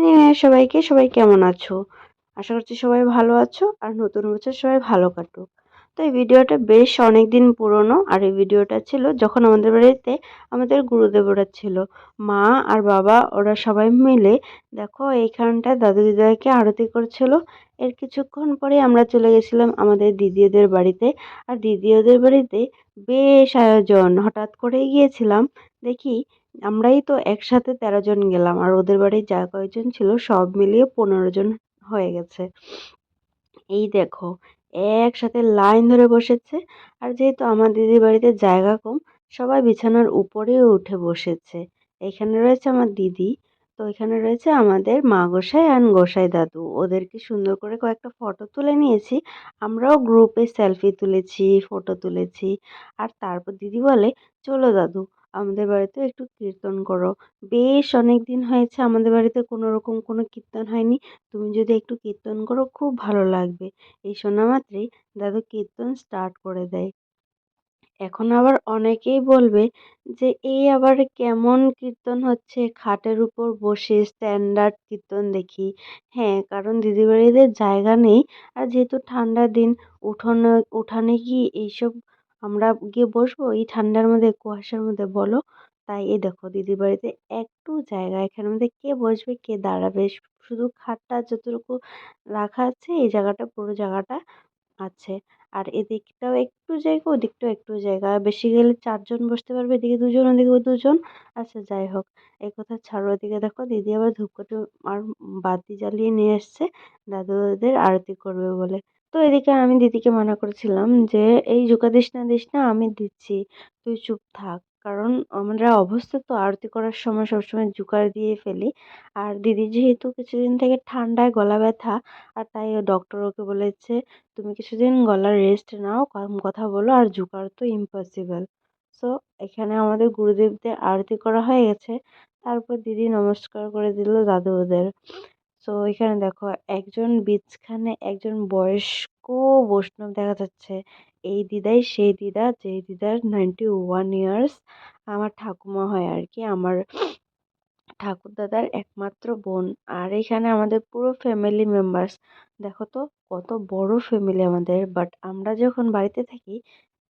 New সবাইকে, সবাই কেমন আছো? আশা করছি সবাই ভালো আছো আর নতুন বছর সবাই ভালো কাটুক। তো এই ভিডিওটা বেশ অনেক দিন পুরনো আর এই ভিডিওটা ছিল যখন আমাদের বাড়িতে আমাদের গুরুদেবরা ছিল। মা আর বাবা, ওরা সবাই মিলে দেখো এইখানটা দাদু দিদাকে আরতি করছিল। এর কিছুক্ষণ পরে আমরা চলে গেছিলাম আমাদের দিদিদের বাড়িতে। আর দিদিদের বাড়িতে বেশ আয়োজন। হঠাৎ করেই গিয়েছিলাম দেখি আমরাই তো একসাথে তেরো জন গেলাম আর ওদের বাড়ির যা কয়েকজন ছিল সব মিলিয়ে পনেরো জন হয়ে গেছে। এই দেখো, একসাথে লাইন ধরে বসেছে আর যেহেতু আমার দিদির বাড়িতে জায়গা কম, সবাই বিছানার উপরেও উঠে বসেছে। এখানে রয়েছে আমার দিদি, তো এখানে রয়েছে আমাদের মা গোসাই অ্যান্ড গোসাই দাদু। ওদেরকে সুন্দর করে কয়েকটা ফটো তুলে নিয়েছি, আমরাও গ্রুপে সেলফি তুলেছি ফটো তুলেছি। আর তারপর দিদি বলে, চলো দাদু আমাদের বাড়িতে একটু কীর্তন করো। বেশ অনেক দিন হয়েছে আমাদের বাড়িতে কোনো রকম কোনো কীর্তন হয়নি। তুমি যদি একটু কীর্তন করো খুব ভালো লাগবে। এই শোনা মাত্রই দাদু কীর্তন স্টার্ট করে দেয়। এখন আবার অনেকেই বলবে যে এই আবার কেমন কীর্তন হচ্ছে? খাটের উপর বসে স্ট্যান্ডার্ড কীর্তন দেখি। হ্যাঁ কারণ দিদিবাড়িতে জায়গা নেই। আর যেহেতু ঠান্ডার দিন, উঠোনে, উঠানে কি এইসব আমরা গিয়ে বসবো, এই ঠান্ডার মধ্যে, কুয়াশার মধ্যে, বলো। তাই এ দেখো, দিদির বাড়িতে একটু জায়গা, এখানের মধ্যে কে বসবে, কে দাঁড়াবে শুধু খাটটা যতটুকু রাখা আছে, এই জায়গাটা, পুরো জায়গাটা আছে। আর এদিকটাও একটু জায়গা, ওদিকটাও একটু জায়গা। বেশি গেলে চারজন বসতে পারবে, এদিকে দুজন, ওদিকে দুজন। আচ্ছা যাই হোক, এই কথা ছাড়ো ওদিকে দেখো, দিদি আবার ধূপকাঠি আর বাতি জ্বালিয়ে নিয়ে এসছে, দাদুদের আরতি করবে বলে। তো এদিকে আমি দিদিকে মানা করেছিলাম যে, এই জোকা দিস না দিস না, আমি দিচ্ছি, তুই চুপ থাক। কারণ আমরা অভ্যস্ত তো, আরতি করার সময় সবসময় জুকার দিয়ে ফেলি। আর দিদি যেহেতু কিছুদিন থেকে ঠান্ডায় গলা ব্যথা, আর তাই ডক্টর ওকে বলেছে, তুমি কিছুদিন গলার রেস্ট নাও কথা বলো, আর জুকার তো ইম্পসিবল সো এখানে আমাদের গুরুদেবদের আরতি করা হয়ে গেছে। তারপর দিদি নমস্কার করে দিল দাদু ওদের। সো এখানে দেখো একজন বীজখানে একজন বয়স্ক বৈষ্ণব দেখা যাচ্ছে। এই দিদাই সেই দিদা যেই দিদার নাইনটি ওয়ান ইয়ার্স আমার ঠাকুমা হয় আর কি আমার ঠাকুরদাদার একমাত্র বোন। আর এখানে আমাদের পুরো ফ্যামিলি মেম্বার্স দেখো তো কত বড় ফ্যামিলি আমাদের। বাট আমরা যখন বাড়িতে থাকি,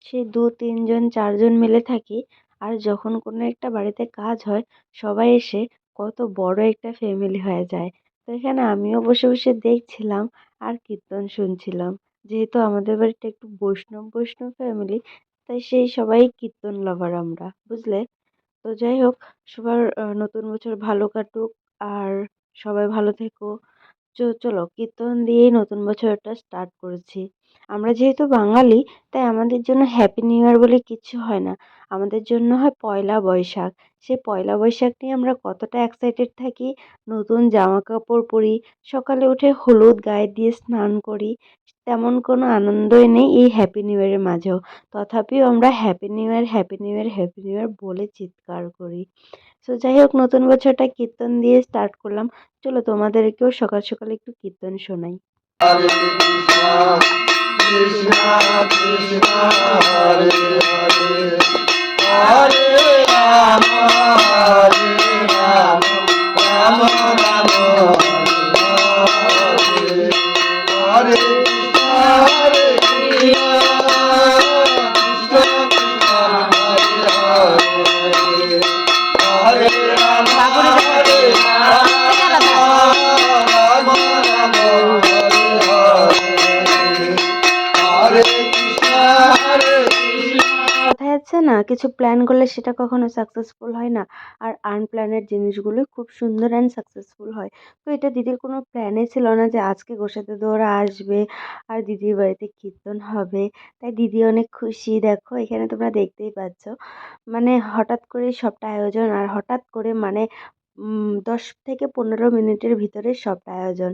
সেই দু তিনজন চারজন মিলে থাকি, আর যখন কোনো একটা বাড়িতে কাজ হয়, সবাই এসে কত বড় একটা ফ্যামিলি হয়ে যায়। তো এখানে আমিও বসে বসে দেখছিলাম আর কীর্তন শুনছিলাম। যেহেতু আমাদের বাড়িটা একটু বৈষ্ণব বৈষ্ণব ফ্যামিলি তাই সেই সবাই কীর্তন লাভার আমরা, বুঝলে? তো যাই হোক, সবার নতুন বছর ভালো কাটুক আর সবাই ভালো থেকো। চলো কীর্তন দিয়েই নতুন বছরটা স্টার্ট করেছি। আমরা যেহেতু বাঙালি, তাই আমাদের জন্য হ্যাপি নিউ ইয়ার বলে কিছু হয় না। আমাদের জন্য হয় পয়লা বৈশাখ। সে পয়লা বৈশাখ নিয়ে আমরা কতটা এক্সাইটেড থাকি। নতুন জামা কাপড় পরি, সকালে উঠে হলুদ গায়ে দিয়ে স্নান করি, তেমন কোনো আনন্দই নেই এই হ্যাপি নিউ ইয়ারের মাঝেও। তথাপিও আমরা happy new year happy new year happy new year বলে চিৎকার করি। সো যাই হোক নতুন বছরটা কীর্তন দিয়ে স্টার্ট করলাম। চলো তোমাদেরকেও সকাল সকাল একটু কীর্তন শোনাই। হরে யாரு আছে না? কিছু প্ল্যান করলে সেটা কখনো সাকসেসফুল হয় না। আর আনপ্ল্যানের জিনিসগুলো খুব সুন্দর অ্যান্ড সাকসেসফুল হয়। তো এটা দিদির কোনো প্ল্যানে ছিল না যে আজকে গোসাতে ওরা আসবে আর দিদির বাড়িতে কীর্তন হবে। তাই দিদি অনেক খুশি। দেখো, এখানে তোমরা দেখতেই পাচ্ছ। মানে হঠাৎ করে সবটা আয়োজন আর হঠাৎ করে মানে দশ থেকে পনেরো মিনিটের ভিতরে সবটা আয়োজন।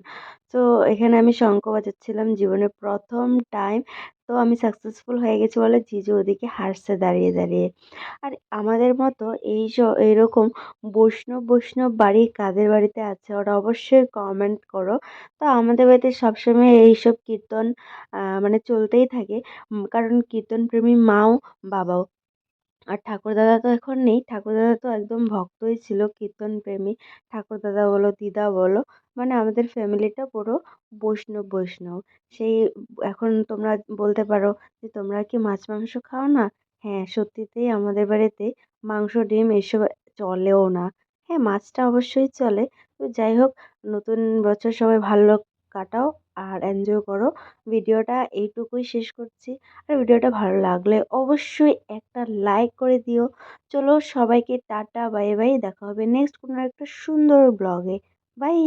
তো এখানে আমি শঙ্খ বাজাচ্ছিলাম জীবনের প্রথম টাইম তো আমি সাকসেসফুল হয়ে গেছি বলে জিজু ওদিকে হাসছে দাঁড়িয়ে দাঁড়িয়ে। আর আমাদের মতো এই এরকম বৈষ্ণব বৈষ্ণব বাড়ি কাদের বাড়িতে আছে ওরা অবশ্যই কমেন্ট করো। তো আমাদের বাড়িতে সবসময় এইসব কীর্তন মানে চলতেই থাকে। কারণ কীর্তনপ্রেমী মাও বাবাও। আর ঠাকুরদাদা তো এখন নেই। ঠাকুরদাদা তো একদম ভক্তই ছিল কীর্তন প্রেমী ঠাকুরদাদা বলো, দিদা বলো মানে আমাদের ফ্যামিলিটা পুরো বৈষ্ণব বৈষ্ণব। সেই এখন তোমরা বলতে পারো যে, তোমরা কি মাছ, মাংস খাও না? হ্যাঁ সত্যিতেই আমাদের বাড়িতে মাংস, ডিম এসব চলেও না। হ্যাঁ মাছটা অবশ্যই চলে। তো যাই হোক, নতুন বছর সবাই ভালো কাটাও আর এনজয় করো। ভিডিওটা এইটুকুই শেষ করছি। আর ভিডিওটা ভালো লাগলে অবশ্যই একটা লাইক করে দিও। চলো সবাইকে টাটা বাই বাই দেখা হবে নেক্সট কোনো একটা সুন্দর ব্লগে বাই